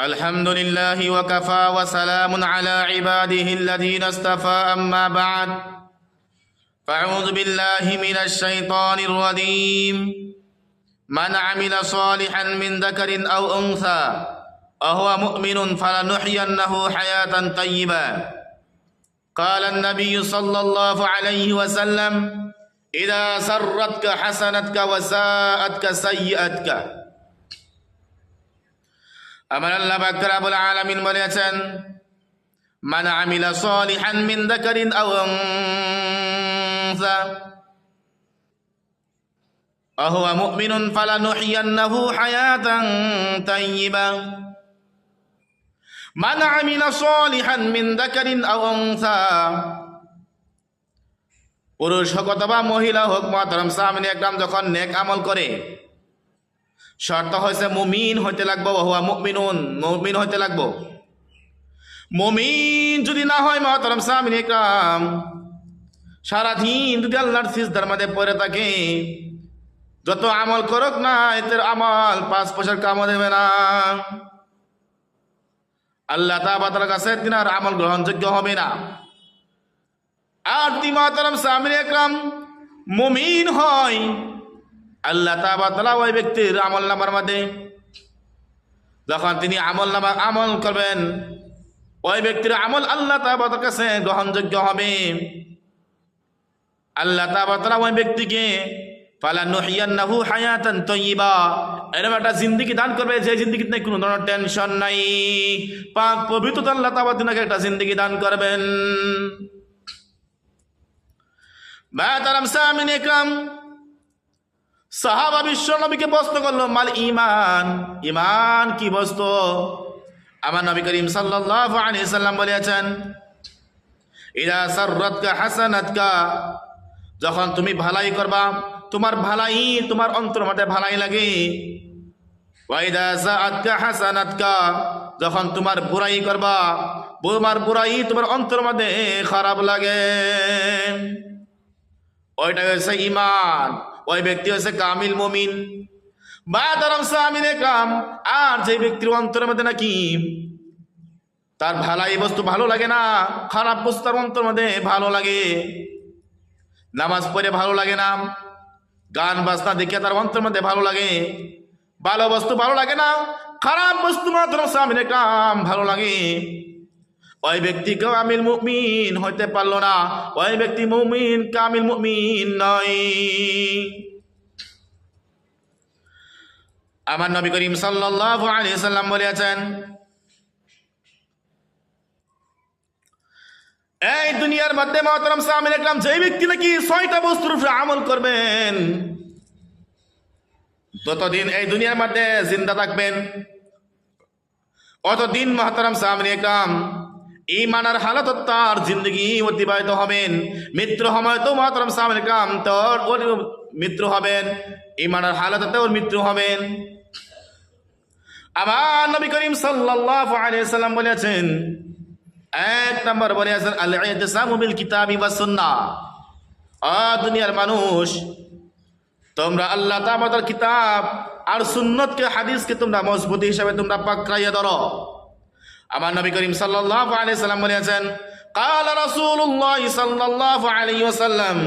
الحمد لله وكفى وسلام على عباده الذين اصطفى أما بعد. فأعوذ بالله من الشيطان الرجيم. من عمل صالحا من ذكر أو أنثى وهو مؤمن فلنحيينه حياة طيبة. قال النبي صلى الله عليه وسلم إذا سرتك حسنتك وساءتك سيئتك আমার আল্লাহ বাকরাবুল আলামিন বলেছেন মান আমিলা সালিহান মিন যাকারিন আও উনসা وهو مؤمن فلنحيينه حياة طيبة من عمل صالحا من ذكر أو أنثى পুরুষ হোক অথবা মহিলা হোক মহতরম সামনে একদম যখন নেক আমল করে শর্ত হয়েছে মুমিন হইতে লাগবো হুয়া মুমিনুন, মুমিন হইতে লাগবো। মমিন যদি না হয়, মহতরম সামিন একরাম, সারাদিন যদি আল্লাহর সিজদার মধ্যে পড়ে থাকে, যত আমল করুক না এতে আমল পাঁচ পয়সার কাম দেবে না। আল্লাহ তার কাছে তিনার আমল গ্রহণযোগ্য হবে না। আর তি মহতরম সামিন একরাম, মুমিন হয় আল্লাহ তালা ওই ব্যক্তির আমল নামার মধ্যে যখন তিনি আমল নামা আমল করবেন, ওই ব্যক্তির আমল আল্লাহ তাবাদের কাছে গ্রহণযোগ্য হবে। আল্লাহ তাবাতলা ওই ব্যক্তিকে, ফালা একটা দান করবে, যে কোনো ধরনের টেনশন নাই। আল্লাহ একটা দান করবেন। একরাম সাহাবা বিশ্ব নবীকে প্রশ্ন করল, মাল ইমান ইমান কি বস্তু? আমার নবী করিম সাল্লাল্লাহু আলাইহি সাল্লাম বলেছেন, ইদা সাররাতকা হাসানাতকা। যখন তুমি ভালাই করবা, তোমার ভালাই, তোমার অন্তর মধ্যে ভালাই লাগে। ওয়াইদা সাআতকা হাসানাতকা। যখন তোমার বুরাই করবা, তোমার বুরাই, তোমার অন্তর মধ্যে খারাপ লাগে। ওইটা হচ্ছে ইমান ওই ব্যক্তি হচ্ছে কামিল মমিন। বা কাম, আর যে ব্যক্তির অন্তরের মধ্যে নাকি তার ভালাই বস্তু ভালো লাগে না, খারাপ বস্তু তার অন্তর মধ্যে ভালো লাগে। নামাজ পড়ে ভালো লাগে না, গান বাজনা দেখে তার অন্তর মধ্যে ভালো লাগে। ভালো বস্তু ভালো লাগে না, খারাপ বস্তু মাত্র সামিনে কাম ভালো লাগে। ওই ব্যক্তি কামিল মুমিন হইতে পারল না। ওই ব্যক্তি মুমিন, কামিল মুমিন নয়। আমার নবী করিম সাল্লাল্লাহু আলাইহি সাল্লাম বলেছেন এই দুনিয়ার মধ্যে মহতরম সামিল একরাম যে ব্যক্তি নাকি ছয়টা বস্তুর উপরে আমল করবেন ততদিন এই দুনিয়ার মধ্যে জিন্দা থাকবেন, অতদিন মহতরম সামিল একরাম ইমানার হালত তার জিন্দগি অতিবাহিত হবেন। মৃত্যু সময় তো মহতরম সামিল একরাম তোর ওর মৃত্যু হবেন। ইমানার হালতে ওর মৃত্যু হবেন। আবার নবী করিম আলাইহি সাল্লাম বলেছেন, এক নম্বর বলেছেন আল ইতিসামু বিল কিতাবি ওয়াস সুন্নাহ। আ দুনিয়ার মানুষ, তোমরা আল্লাহ তাআলার কিতাব আর সুন্নতকে, হাদিসকে তোমরা মজবুতি হিসাবে তোমরা পাকড়াইয়া ধরো। আমার নবী করিম সাল্লাল্লাহু আলাইহি সাল্লাম বলেছেন قال رسول الله صلى الله عليه وسلم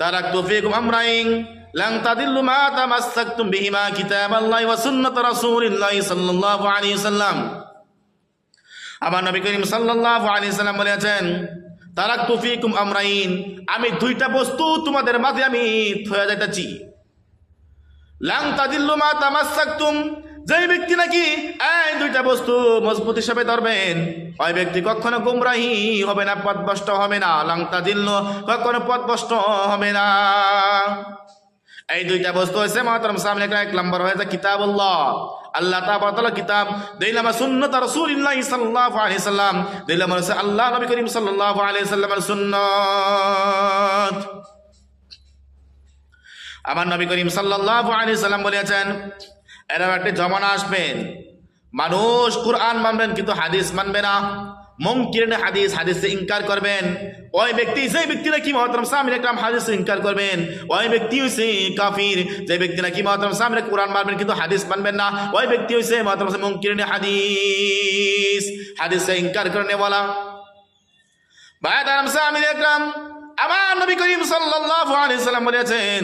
تركت فيكم امرين لن تضلوا ما تمسكتم بهما كتاب الله وسنة رسول الله صلى الله عليه وسلم আমার নবী করিম সাল্লাল্লাহু আলাইহি সাল্লাম বলেছেন তারাকতু ফিকুম আমরাইন আমি দুইটা বস্তু তোমাদের মাঝে আমি থয়া যাইতাছি লাং তাদিল্লু মা তামাসসাকতুম যে ব্যক্তি নাকি এই দুইটা বস্তু মজবুত হিসাবে ধরবেন, ওই ব্যক্তি কখনো গুমরাহি হবে না, পথভ্রষ্ট হবে না, লাংতা দিল্ল কখনো পথভ্রষ্ট হবে না। এই দুইটা বস্তু হয়েছে মাতরম সামনে এক নম্বর হয়েছে কিতাবুল্লাহ। আল্লাহ তাআলা কিতাব দিলাম সুন্নাত রাসূলুল্লাহ সাল্লাল্লাহু আলাইহি সাল্লাম। দিলাম আল্লাহ নবী করিম সাল্লাল্লাহু আলাইহি সাল্লামের সুন্নাত। আমার নবী করিম সাল্লাল্লাহু আলাইহি সাল্লাম বলেছেন এরকম একটি জমানা আসবেন মানুষ কোরআন মানবেন, কিন্তু হাদিস মানবে না। মঙ্কিরিন হাদিস, হাদিসে ইনকার করবেন। ওই ব্যক্তি সেই ব্যক্তি নাকি মহতরম সামিন একরাম হাদিসে ইনকার করবেন। ওই ব্যক্তি হইছে কাফির। যে ব্যক্তি নাকি মহতরম সামিন কোরআন মানবেন, কিন্তু হাদিস মানবেন না। ওই ব্যক্তি হইছে মহতরম মঙ্কিরিন হাদিস। হাদিসে ইনকার করনে वाला বায়াদারাম সামিন একরাম, আমার নবী করিম সাল্লাল্লাহু আলাইহি সাল্লাম বলেছেন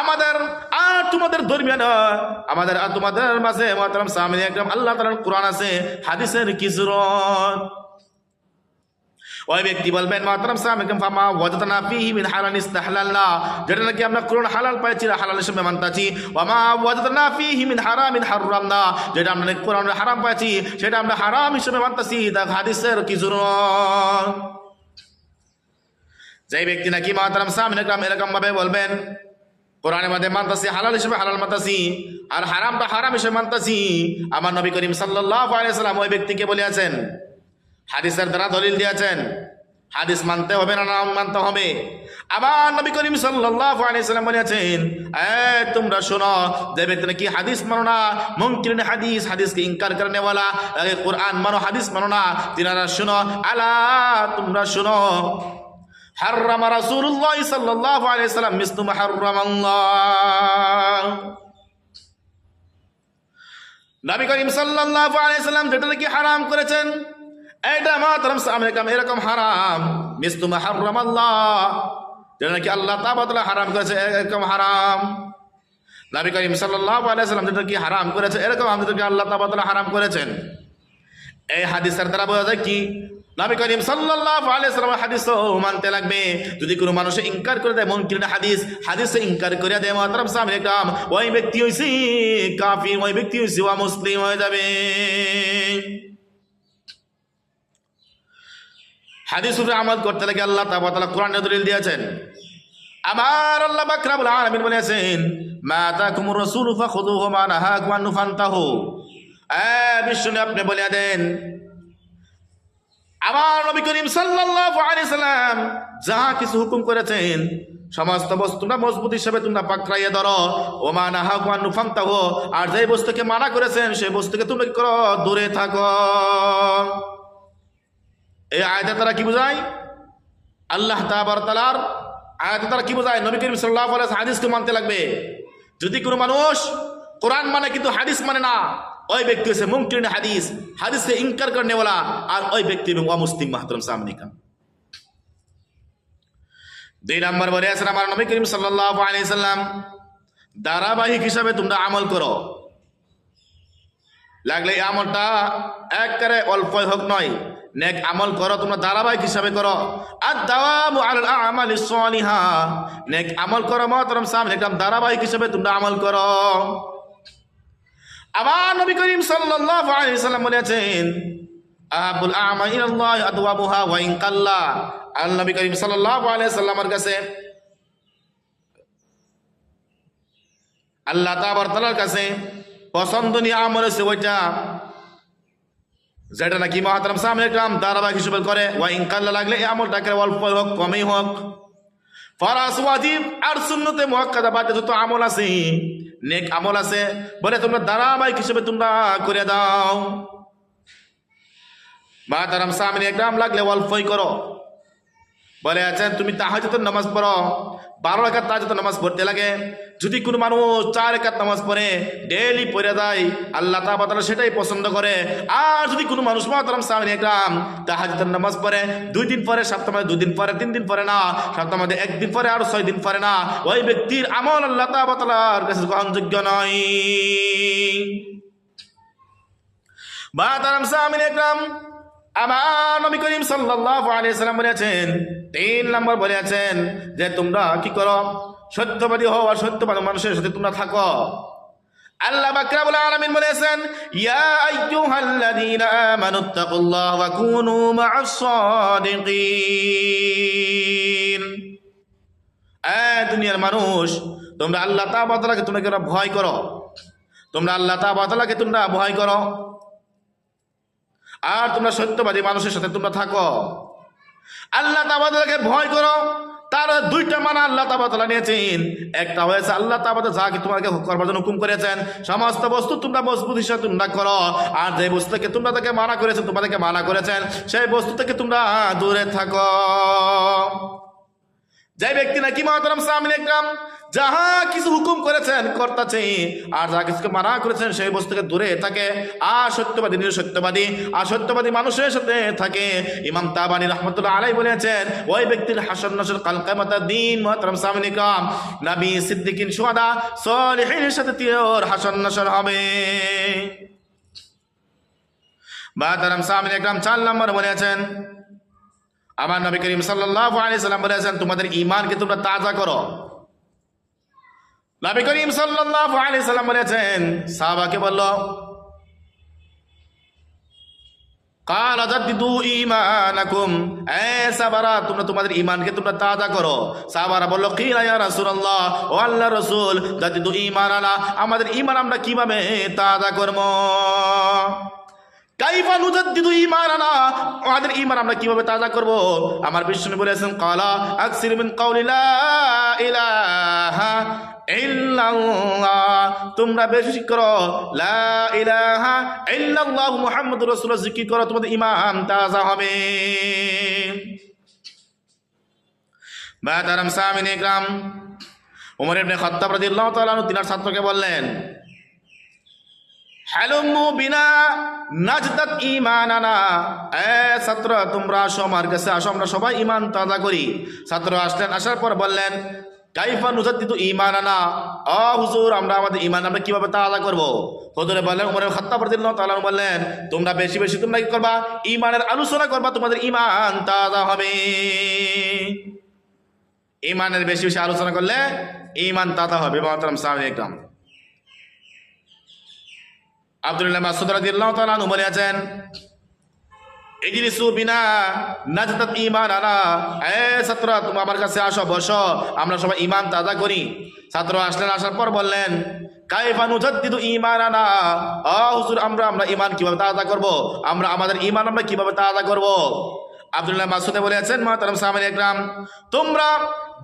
আমাদের আর তোমাদের ধর্মীয় না। আমাদের আর তোমাদের মাঝে মাতারাম সামনে একদম আল্লাহ তালার কোরআন আছে, হাদিসের কি জরুরত ওই ব্যক্তি বলবেন সাহেব ফামা যেটা নাকি আমরা হালাল পাইছি হালাল মানতাছি। মিন যেটা আমরা কোরআন হারাম পাইছি, সেটা আমরা হারাম হিসেবে মানতাছি। যে ব্যক্তি নাকি মাতারাম একদম এরকম ভাবে বলবেন কোরআনের মধ্যে মানতাছি, হালাল হিসেবে হালাল মানতাছি, আর হারামটা হারাম হিসেবে মানতাছি। আমার নবী করিম সাল্লাল্লাহু আলাইহি সাল্লাম ওই ব্যক্তিকে বলেছেন হাদিসের দ্বারা দলিল দিয়েছেন, হাদিস মানতে হবে না না মানতে হবে? আবার নবী করিম সাল্লাল্লাহু আলাইহি সাল্লাম বলেছেন এ তোমরা শোনো, যে ব্যক্তি নাকি হাদিস মানো না, মুনকিরিন হাদিস, হাদিসকে ইনকার করনে वाला কোরআন মানো, হাদিস মানো না, তিনারা শোনো, আলা তোমরা শোনো। حرم رسول الله صلى الله عليه وسلم مثل ما حرم الله নবী করিম সাল্লাল্লাহু আলাইহি সাল্লাম যেটা নাকি হারাম করেছেন এটা মাতরম সামনে এরকম হারাম মিস্তু মা হারাম আল্লাহ যেটা নাকি আল্লাহ তাআলা হারাম করেছে এরকম হারাম নবী করিম সাল্লাল্লাহু আলাইহি সাল্লাম যেটা কি হারাম করেছে এরকম আমাদেরকে আল্লাহ তাআলা হারাম করেছেন এই হাদিসের দ্বারা বোঝা যায় কি নবী করিম সাল্লাল্লাহু আলাইহি সাল্লাম হাদিসও মানতে লাগবে। যদি কোনো মানুষ ইনকার করে দেয় মুনকির হাদিস, হাদিসে ইনকার করে দেয় মাতরম সামনে কাম। ওই ব্যক্তি হইছে কাফির, ওই ব্যক্তি হইছে ওয়া মুসলিম হয়ে যাবে। হাদিস উপরে আমল করতে লাগে আল্লাহ তাআলা কোরআনে দলিল দিয়েছেন। আমার আল্লাহ বাকরাবুল আলামিন বলেছেন, মা তাকুমুর রাসূলু ফাখুযুহু মা নাহাকুম আনহু ফান্তাহু এ, বিষ্ণু আপনি বলে দেন আমার নবী করিম সাল্লাল্লাহু আলাইহি সাল্লাম যাহা কিছু হুকুম করেছেন, সমস্ত বস্তুটা মজবুত হিসেবে তোমরা পাকড়াইয়া ধরো। ও মা নাহাকু আন ফান্তাহু আর যে বস্তুকে মানা করেছেন, সেই বস্তুকে তুমি কি করো? দূরে থাকো। এই আয়াতে তারা কি বোঝায়? আল্লাহ তাআলার আয়াতে তারা কি বোঝায়? নবী করিম সাল্লাল্লাহু আলাইহি হাদিসকে মানতে লাগবে। যদি কোনো মানুষ কোরআন মানে কিন্তু হাদিস মানে না ওই ব্যক্তি হচ্ছে মুমকিন হাদিস হাদিসকে ইনকার করনে वाला আর ওই ব্যক্তি এবং অমুসলিম মাহতরম সামনে কাম দুই নম্বর বলে আছেন আমার নবী করিম সাল্লাম, ধারাবাহিক হিসাবে তোমরা আমল করো। লাগলে এই আমলটা একবারে অল্পই হোক নয়, নেক আমল করো, তোমরা ধারাবাহিক হিসাবে করো। আর দাওয়ামু আলাল আমালি সালিহা, নেক আমল করো মহতরম সামনে একদম ধারাবাহিক হিসাবে তোমরা আমল করো। আবার নবী করিম সাল্লাল্লাহু আলাইহি সাল্লাম বলেছেন আহাবুল আমাল ইলাল্লাহ আদওয়াবুহা ওয়া ইন কাল্লা। আল নবী করিম সাল্লাল্লাহু আলাইহি সাল্লামের কাছে আল্লাহ তাআলার কাছে পছন্দনীয় আমল হচ্ছে ওইটা, যেটা নাকি মহাতারাম সামনে একরাম ধারাবাহিক হিসেবে করে। ওয়া ইন কাল্লা লাগলে এই আমলটাকে অল্প হোক, কমই হোক। ফরাস ওয়াজিব আর সুন্নতে মুআক্কাদা বাদে যত আমল আছে নেক আমল আছে। বলে, তোমরা ধারাবাহিক হিসেবে তোমরা করে দাও। বা তার সামনে একদম লাগলে অল্পই করো। বলে আছেন তুমি তাহাজুতের নামাজ পড়ো, বারো রেখাত তাহাজুতের নামাজ পড়তে লাগে। যদি কোনো মানুষ চার রেখাত নামাজ পড়ে ডেলি পড়ে দেয় আল্লাহ তালা সেটাই পছন্দ করে। আর যদি কোনো মানুষ মাতারাম সামনে একরাম তাহাজুতের নামাজ পড়ে, দুই দিন পরে, সপ্তাহ দুই দিন পরে, তিন দিন পরে না, সপ্তাহ একদিন পরে, আর ছয় দিন পরে না, ওই ব্যক্তির আমল আল্লাহ তালার কাছে গ্রহণযোগ্য নয়। বা তারাম সামিন একরাম আমার নবী করিম সাল্লাল্লাহু আলাইহি সাল্লাম বলেছেন, তিন নম্বর বলেছেন যে তোমরা কি করো? সত্যবাদী হও আর সত্যবাদী মানুষের সাথে তোমরা থাকো। আল্লাহ বাকরাবুল আলামিন বলেছেন, ইয়া আইয়ুহাল্লাযীনা আমানুত্তাকুল্লাহ ওয়া কুনু মা'আস সাদিকিন। এ দুনিয়ার মানুষ, তোমরা আল্লাহ তাআলাকে তোমরা ভয় করো? তোমরা আল্লাহ তাআলাকে তোমরা ভয় করো? আর তোমরা সত্যবাদী মানুষের সাথে তোমরা থাকো। আল্লাহ তাবাদকে ভয় করো। তার দুইটা মানা আল্লাহ তাবাদলা নিয়েছেন। একটা হয়েছে আল্লাহ তাবাদ যাকে তোমাকে করবার জন্য হুকুম করেছেন। সমস্ত বস্তু তোমরা মজবুত হিসাবে তোমরা করো। আর যে বস্তু থেকে তোমরা তাকে মানা করেছেন, তোমাদেরকে মানা করেছেন, সেই বস্তু থেকে তোমরা দূরে থাকো। যে ব্যক্তি নাকি মহাতরম সামিল একরাম যাহা কিছু হুকুম করেছেন কর্তাছে আর যাহা কিছুকে মানা করেছেন সেই বস্তু থেকে দূরে থাকে। আর সত্যবাদী নির সত্যবাদী আর সত্যবাদী মানুষের সাথে থাকে। ইমাম তাবানি রহমতুল্লাহ আলাই বলেছেন, ওই ব্যক্তির হাসন নসর কাল কামাতার দিন, মহাতরম সামিল একরাম নবী সিদ্দিকিন সুহাদা সলিহিনের সাথে তিওর হাসন নসর হবে। মহাতরম সামিল একরাম চার নম্বর বলেছেন, আমার নবী করিম সাল্লাল্লাহু আলাইহি সাল্লাম বলেছেন, তোমাদের ঈমানকে তোমরা তাজা করো। নবী করিম সাল্লাল্লাহু আলাইহি সাল্লাম বলেছেন, সাহাবাকে বলল, কাল আজাদ্দিদু ঈমানাকুম, এ সাহাবারা, তোমরা তোমাদের ঈমানকে তোমরা তাজা করো। সাহাবারা বলল, কিলা ইয়া রাসূলুল্লাহ, ও আল্লাহর রাসূল, জাদ্দিদু ঈমানানা, আমাদের ঈমান আমরা কীভাবে তাজা করব? কাইফা নুজাদ্দিদু ঈমানানা, আমাদের ঈমান আমরা কীভাবে তাজা করব? আমার বিষ্ণু বলেছেন, কালা আকসির মিন কাউলি লা ইলাহা তোমরা বেশি করো, লা ইলাহা ইল্লাল্লাহ মুহাম্মাদুর রাসূলুল্লাহ। জিকির করো, তোমাদের ঈমান তাজা হবে। বাদারাম সামিন ইকরাম, উমর ইবনে খাত্তাব রাদিয়াল্লাহু তাআলা তিনার ছাত্রকে বললেন, হালুমু বিনা নাজদাত ইমানানা এ ছাত্র, তোমরা আসো আমার কাছে আসো, আমরা সবাই ইমান তাজা করি। ছাত্র আসলেন, আসার পর বললেন কাইফা নুজাদ্দিদু ইমানানা অ হুজুর, আমরা আমাদের ইমান আমরা কীভাবে তাজা করব? হুজুরে বললেন উমরের খাত্তাব রাদিয়াল্লাহু তাআলা বললেন, তোমরা বেশি বেশি তোমরা কি করবা? ইমানের আলোচনা করবা, তোমাদের ইমান তাজা হবে। ইমানের বেশি বেশি আলোচনা করলে ইমান তাজা হবে। মহতরম সাহাবী একদম আব্দুল্লাহ মাসুদ রাদিয়াল্লাহু তাআলা বলে আছেন বিনা ইমান আনা কাছে আসো, বসো, আমরা সবাই ইমান তাজা করি। ছাত্র আসার পর বললেন আমরা আমরা ইমান কীভাবে তাজা আমরা, আমাদের ইমান আমরা তাজা আব্দুল্লাহ মাসুদে বলেছেন, মহতরম সামিল একরাম তোমরা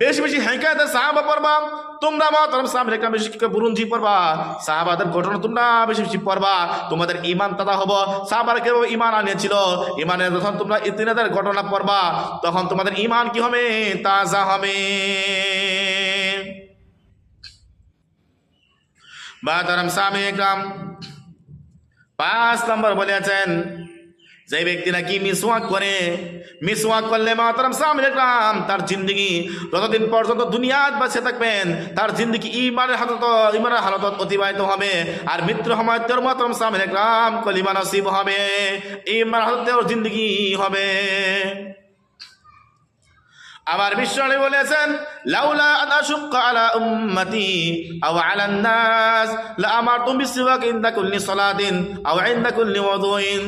বেশি বেশি হেঁকায়তের সাহাবা পড়বা। তোমরা মহতরম সামিল একরাম বেশি বুরুঞ্জি পড়বা। সাহাবাদের ঘটনা তোমরা বেশি বেশি পড়বা। তোমাদের ইমান তাদা হব। সাহাবার কেউ ইমান আনিয়েছিল? ইমানের যখন তোমরা ইতিনাদের ঘটনা পড়বা, তখন তোমাদের ইমান কি হবে? তাজা হবে। বাতারাম সামি একরাম পাঁচ নম্বর বলেছেন যে ব্যক্তি নাকি মিসওয়াক করে, মিসওয়াক করলে মাতারাম ইকরাম, তার জিন্দগি যতদিন পর্যন্ত দুনিয়াত বাঁচে থাকবেন, তার জিন্দগি ইমানের হালত ইমানের হালত অতিবাহিত হবে। আর মৃত্যু সময় তোর মাতারাম ইকরাম কলিমা নসিব হবে ইমান হালত ওর জিন্দগি হবে। আবার বিশ্বনী বলেছেন, লাউলা আদা শুক্কা আলা উম্মতি, আও আলা নাস, লা আমারতুম বিসওয়াক ইনদা কুল্লি সালাতিন, আও ইনদা কুল্লি ওযুইন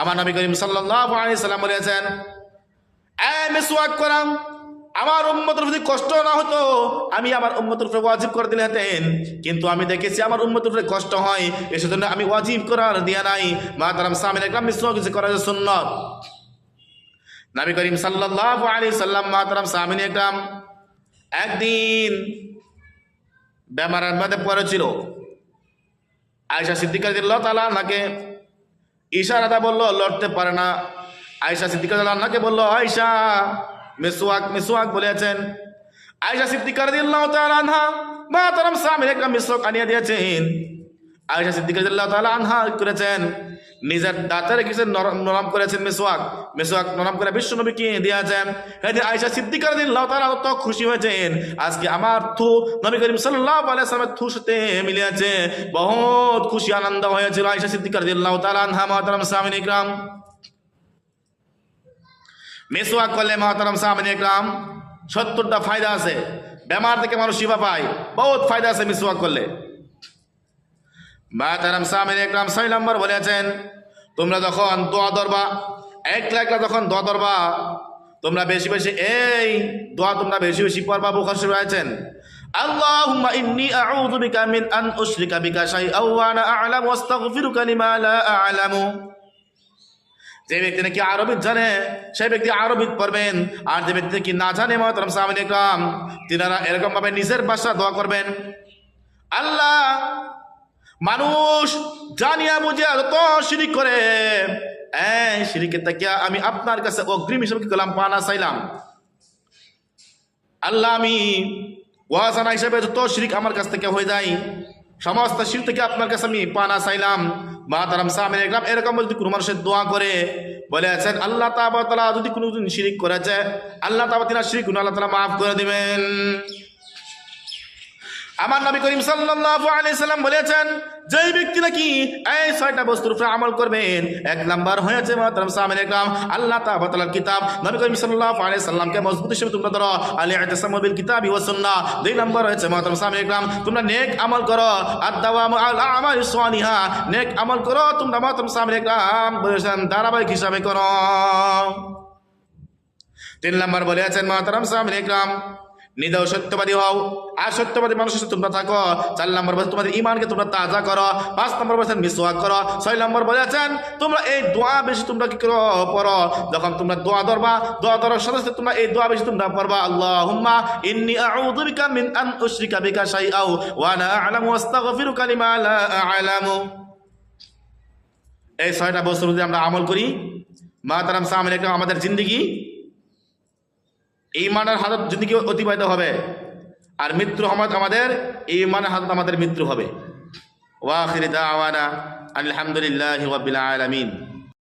আমার নবী করিম সাল্লাম বলেছেন, এ মিসওয়াক করা, আমার উম্মতের যদি কষ্ট না হতো, আমি আমার উম্মতের উপরে ওয়াজিব করে দিলে হতেন। কিন্তু আমি দেখেছি আমার উম্মতের উপরে কষ্ট হয়, এসেজন্য আমি ওয়াজিব করার দিয়া নাই। মা তারাম সামিল একরাম মিসওয়াক করা সুন্নত। নবী করিম সাল্লাল্লাহু আলাইহি সাল্লাম মা মাতরাম সামিন একরাম, একদিন বেমারের মধ্যে পড়েছিল। আয়সা সিদ্দিকা দিল্লাহ তালা আল্লাহকে ইশারাটা বলল, লড়তে পারে না। আয়সা সিদ্দিকা আল্লাহকে বলল আয়সা মিসওয়াক মিসওয়াক বলেছেন। আয়সা সিদ্দিকা দিল্লাহ আনহা মা তারাম সামিন একটা মিসওয়াক আনিয়ে দিয়েছেন। আয়সা সিদ্দিকা তালা আনহা করেছেন। নিজের দাঁতের কিছু নরম নরম করেছেন মেসোয়াক। মেসোয়াক নরম করে বিশ্ব নবীকে দিয়েছেন সেদিন আয়সা সিদ্দিকার দিন লাউ অত খুশি হয়েছেন। আজকে আমার থু নবী করিম সাল্লাহ আলাইসালামের থু সাথে মিলে আছে বহুত খুশি, আনন্দ হয়েছিল আয়সা সিদ্দিকার দিন লাউ আনহা, মহাতারাম সামিন ইকরাম মেসোয়াক করলে মহাতারাম সামিন ইকরাম সত্তরটা ফায়দা আছে। বেমার থেকে মানুষ শিবা পায়। বহুত ফায়দা আছে মিসওয়াক করলে। মা তারাম সামিন একরাম ছয় নম্বর বলেছেন, তোমরা যখন দোয়া দরবা, একলা একলা যখন দোয়া দরবা, তোমরা বেশি বেশি এই দোয়া তোমরা বেশি বেশি পড়বা বুখার রয়েছেন আল্লাহুম্মা ইন্নী আউযু বিকা মিন আন উশরিকা বিকা শাইআ ওয়া আনা আ'লামু ওয়াস্তাগফিরুকা লিমা লা আ'লামু। যে ব্যক্তি নাকি আরবিত জানে সেই ব্যক্তি আরবিত পড়বেন, আর যে ব্যক্তি নাকি না জানে মহতরম সামিন একরাম, তিনারা এরকম ভাবে নিজের ভাষা দোয়া করবেন। আল্লাহ মানুষ জানিয়া বুঝিয়া যত শিরিক করে শিরিকের তাকিয়া আমি আপনার কাছে অগ্রিম হিসেবে কি করলাম, পানা চাইলাম। আল্লাহ আমি ওয়াজানা হিসেবে যত শিরিক আমার কাছ থেকে হয়ে যায়, সমস্ত শির থেকে আপনার কাছে আমি পানা চাইলাম। মা তারাম সামিন একরাম এরকম যদি কোনো মানুষের দোয়া করে বলেছেন আল্লাহ তালা যদি কোনো শিরিক করেছে, আল্লাহ তাবা তিনা শিরিক আল্লাহ তালা মাফ করে দিবেন। আমার নবী করিম সাল্লাল্লাহু আলাইহি সাল্লাম বলেছেন, যেই ব্যক্তি নাকি এই ছয়টা বস্তুর উপরে আমল করবেন, এক নাম্বার হয়েছে মাতরম সামিন একরাম, আল্লাহ তাআলার কিতাব, নবী করিম সাল্লাল্লাহু আলাইহি সাল্লামকে মজবুত হিসেবে তোমরা ধরো বিল কিতাবি সুন্নাহ। দুই নাম্বার হয়েছে মাতরম সামিন তোমরা নেক আমল করো, আদ-দাওয়ামু আল আমালি সালিহা, নেক আমল করো, তোমরা সামিন বলেছেন, ধারাবাহিক হিসাবে করো। তিন নম্বর সামিন নিদাও সত্যবাদী হও। আর সত্যবাদী মানুষের সাথে তোমরা থাকো। চার নম্বর বলছে, তোমাদের ইমানকে তোমরা তাজা করো। পাঁচ নম্বর বলছেন মিসওয়াক করো। ছয় নম্বর বলেছেন, তোমরা এই দোয়া বেশি তোমরা কি করো? পড়ো। যখন তোমরা দোয়া ধরবা, দোয়া ধরার সাথে সাথে তোমরা এই দোয়া বেশি তোমরা পড়বা। আল্লাহুম্মা ইন্নী আউযু বিকা মিন আন উশরিকা বিকা শাইআও ওয়া আনা আ'লামু ওয়াস্তাগফিরুকা লিমা লা আ'লামু। এই ছয়টা বস্তু যদি আমরা আমল করি। মা তারাম সামিন একদম আমাদের জিন্দগি। ইমানের যদি কেউ অতিবাহিত হবে, আর মৃত্যু হমাদ আমাদের এই ইমানের হাজত আমাদের মৃত্যু হবে। ওয়াখির দাওয়ানা আলহামদুলিল্লাহি আলামিন।